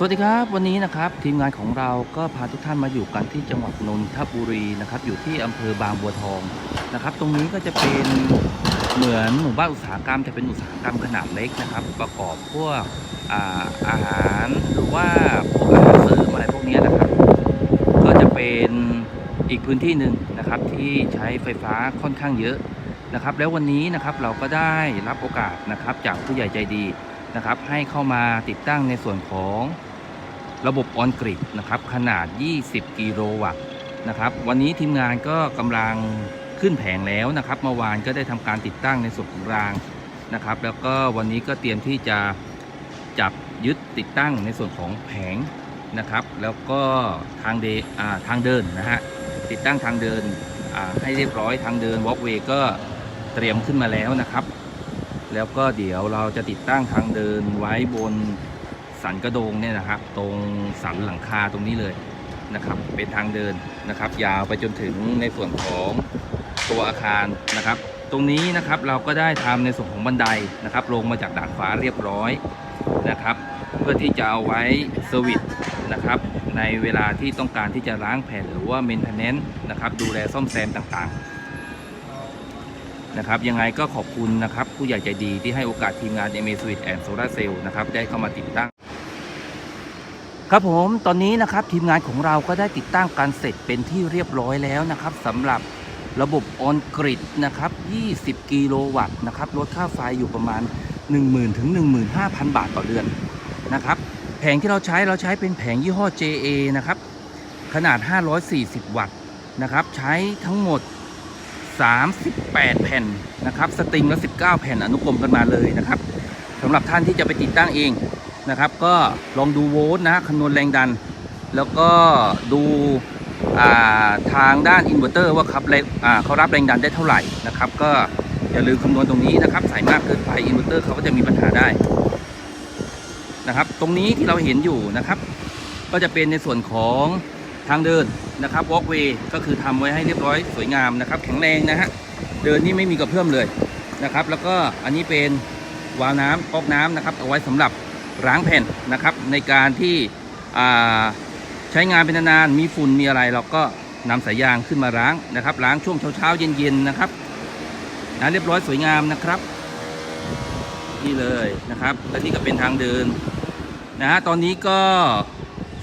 สวัสดีครับ วันนี้นะครับทีมงานของเราก็พาทุกท่านมาอยู่กันที่จังหวัดนนทบุรีนะครับ อยู่ที่อำเภอบางบัวทองนะครับ ตรงนี้ก็จะเป็นเหมือนหมู่บ้านอุตสาหกรรมแต่เป็นอุตสาหกรรมขนาดเล็กนะครับ ประกอบพวกอาอาหารหรือว่าพวกอาหารเสริมอะไรพวกนี้นะครับ ก็จะเป็นอีกพื้นที่หนึ่งนะครับที่ใช้ไฟฟ้าค่อนข้างเยอะนะครับ แล้ววันนี้นะครับเราก็ได้รับโอกาสนะครับจากผู้ใหญ่ใจดีนะครับให้เข้ามาติดตั้งในส่วนของ ระบบออนกริดนะครับขนาด 20 กิโลวัตต์นะครับ วันนี้ทีมงานก็กำลังขึ้นแผงแล้วนะครับเมื่อวานก็ได้ทำการติดตั้งในส่วนของรางนะครับ แล้วก็วันนี้ก็เตรียมที่จะจับยึดติดตั้งในส่วนของแผงนะครับ แล้วก็ทางเดาทางเดินนะฮะติดตั้งทางเดินให้เรียบร้อยทางเดินวอล์กเวย์ก็เตรียมขึ้นมาแล้วนะครับ แล้วก็เดี๋ยวเราจะติดตั้งทางเดินไว้บน สันกระโดงเนี่ยนะครับ ตรงสันหลังคาตรงนี้เลยนะครับ เป็นทางเดินนะครับ ยาวไปจนถึงในส่วนของตัวอาคารนะครับ ตรงนี้นะครับเราก็ได้ทำในส่วนของบันไดนะครับ ลงมาจากดาดฟ้าเรียบร้อยนะครับ เพื่อที่จะเอาไว้เซอร์วิสนะครับในเวลาที่ต้องการที่จะล้างแผ่นหรือว่าเมนเทนแนนซ์นะครับ ดูแลซ่อมแซมต่างๆนะครับ ยังไงก็ขอบคุณนะครับ ผู้ใหญ่ใจดีที่ให้โอกาสทีมงาน m a Switch and Solar Cell นะครับ ได้เข้ามาติดตั้ง ครับผมตอนนี้นะครับทีมงานของเราก็ได้ติดตั้งการเสร็จเป็นที่เรียบร้อยแล้วนะครับสำหรับระบบออนกริดนะครับ 20 กิโลวัตต์นะครับลดค่าไฟอยู่ประมาณ 10,000 ถึง 15,000 บาทต่อเดือนนะครับแผงที่เราใช้เราใช้เป็นแผงยี่ห้อ JA นะครับขนาด 540 วัตต์นะครับใช้ทั้งหมด 38 แผ่นนะครับสตริงละ 19 แผ่นอนุกรมกันมาเลยนะครับสำหรับท่านที่จะไปติดตั้งเอง นะครับ ก็ลองดูโวลต์นะคำนวณแรงดัน แล้วก็ดูทางด้านอินเวอร์เตอร์ว่าครับเขารับแรงดันได้เท่าไหร่นะครับ ก็อย่าลืมคำนวณตรงนี้นะครับใส่มากเกินไปอินเวอร์เตอร์เขาก็จะมีปัญหาได้นะครับ ตรงนี้ที่เราเห็นอยู่นะครับ ก็จะเป็นในส่วนของทางเดินนะครับ walkway ก็คือทำไว้ให้เรียบร้อยสวยงามนะครับ แข็งแรงนะฮะเดินนี่ไม่มีกระเพื่อมเลยนะครับ แล้วก็อันนี้เป็นวาล์วน้ำก๊อกน้ำนะครับ เอาไว้สำหรับ ล้างแผ่นนะครับ ในการที่ใช้งานเป็นนานๆมีฝุ่นมีอะไรเราก็นำสายยางขึ้นมาล้างนะครับล้างช่วงเช้าๆเย็นๆนะครับนะเรียบร้อยสวยงามนะครับนี่เลยนะครับ และนี่ก็เป็นทางเดินนะฮะตอนนี้ก็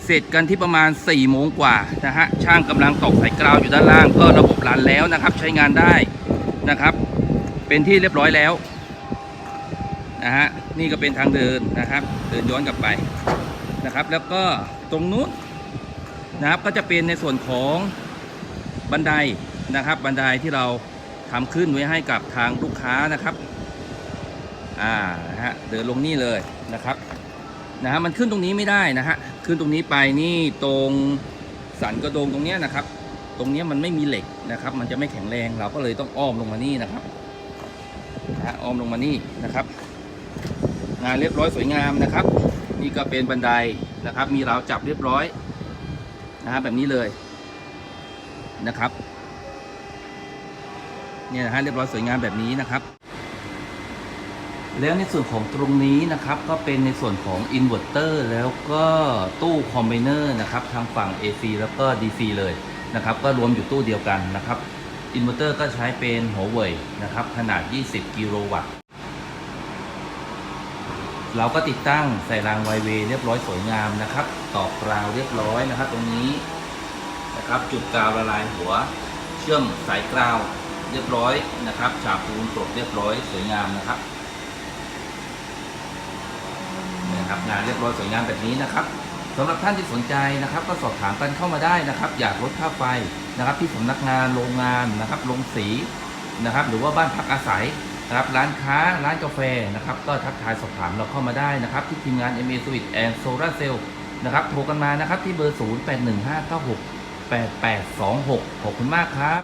เสร็จกันที่ประมาณ4ี่โมงกว่านะฮะช่างกำลังตอกสายกราวอยู่ด้านล่าง ก็ระบบรันแล้วนะครับ ใช้งานได้นะครับ เป็นที่เรียบร้อยแล้ว นะฮะนี่ก็เป็นทางเดินนะครับ เดินย้อนกลับไปนะครับ แล้วก็ตรงนู้นนะครับก็จะเป็นในส่วนของบันไดนะครับบันไดที่เราทำขึ้นไว้ให้กับทางลูกค้านะครับอ่านะฮะเดินลงนี่เลยนะครับนะฮะมันขึ้นตรงนี้ไม่ได้นะฮะขึ้นตรงนี้ไปนี่ตรงสันกระโดงตรงเนี้ยนะครับ ตรงเนี้ยมันไม่มีเหล็กนะครับ มันจะไม่แข็งแรงเราก็เลยต้องอ้อมลงมานี่นะครับนะอ้อมลงมานี่นะครับ งานเรียบร้อยสวยงามนะครับ นี่ก็เป็นบันไดนะครับ มีราวจับเรียบร้อยนะฮะแบบนี้เลยนะครับเนี่ยนะฮะเรียบร้อยสวยงามแบบนี้นะครับ แล้วในส่วนของตรงนี้นะครับก็เป็นในส่วนของอินเวอร์เตอร์แล้วก็ตู้คอมไบเนอร์นะครับทางฝั่ง AC แล้วก็ DC เลยนะครับ ก็รวมอยู่ตู้เดียวกันนะครับอินเวอร์เตอร์ก็ใช้เป็นหัวเว่ยนะครับ ขนาด 20 กิโลวัตต์ เราก็ติดตั้งใส่รางไวเวย์เรียบร้อยสวยงามนะครับตอกกราวเรียบร้อยนะครับ ตรงนี้นะครับจุดกาวละลายหัว เชื่อมสายกราวเรียบร้อยนะครับฉาบปูนกรบเรียบร้อยสวยงามนะครับนะครับงานเรียบร้อยสวยงามแบบนี้นะครับสำหรับท่านที่สนใจนะครับ ก็สอบถามกันเข้ามาได้นะครับ อยากลดค่าไฟนะครับ ที่สำนักงานโรงงานนะครับโรงสีนะครับ หรือว่าบ้านพักอาศัย นะครับร้านค้าร้านกาแฟนะครับก็ทักทายสอบถามเราเข้ามาได้นะครับ ที่ทีมงาน m a s w i t and Solar Cell นะครับโทรกันมานะครับที่เบอร์ 0815968826 ขอบคุณมากครับ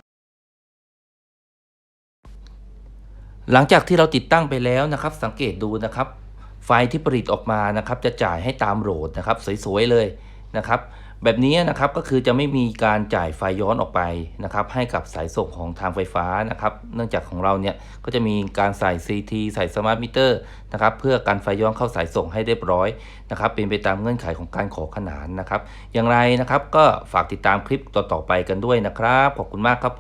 หลังจากที่เราติดตั้งไปแล้วนะครับ สังเกตดูนะครับ ไฟที่ผลิตออกมานะครับ จะจ่ายให้ตามโหลดนะครับ สวยๆเลยนะครับ แบบนี้นะครับก็คือจะไม่มีการจ่ายไฟย้อนออกไปนะครับ ให้กับสายส่งของทางไฟฟ้านะครับ เนื่องจากของเราเนี่ยก็จะมีการใส่ CT ใส่สมาร์ทมิเตอร์นะครับเพื่อการไฟย้อนเข้าสายส่งให้เรียบร้อยนะครับ เป็นไปตามเงื่อนไขของการขอขนานนะครับ อย่างไรนะครับก็ฝากติดตามคลิปต่อๆไปกันด้วยนะครับ ขอบคุณมากครับผม